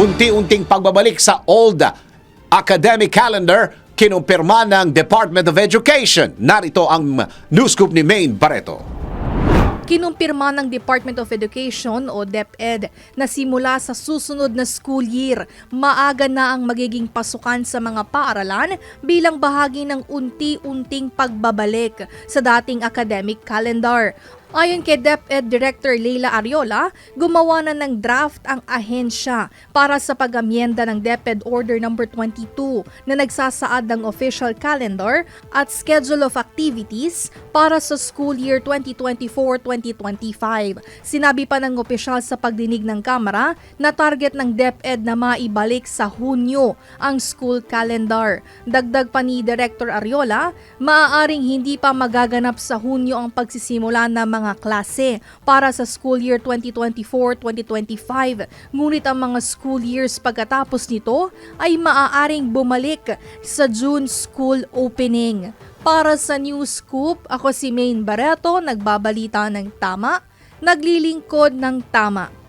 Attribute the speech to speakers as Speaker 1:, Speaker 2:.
Speaker 1: unti-unting pagbabalik sa old academic calendar kinumpirma ng Department of Education. Narito ang news scoop ni Maine Barreto.
Speaker 2: Kinumpirma ng Department of Education o DepEd na simula sa susunod na school year, maaga na ang magiging pasukan sa mga paaralan bilang bahagi ng unti-unting pagbabalik sa dating academic calendar. Ayon kay DepEd Director Leila Ariola, gumawa na ng draft ang ahensya para sa pag-amyenda ng DepEd Order No. 22 na nagsasaad ng official calendar at schedule of activities para sa school year 2024-2025. Sinabi pa ng opisyal sa pagdinig ng Kamara na target ng DepEd na maibalik sa Hunyo ang school calendar. Dagdag pa ni Director Ariola, maaaring hindi pa magaganap sa Hunyo ang pagsisimula ng mga klase para sa school year 2024-2025. Ngunit ang mga school years pagkatapos nito ay maaaring bumalik sa June school opening. Para sa News Scoop, ako si Maine Barreto, nagbabalita ng tama, naglilingkod ng tama.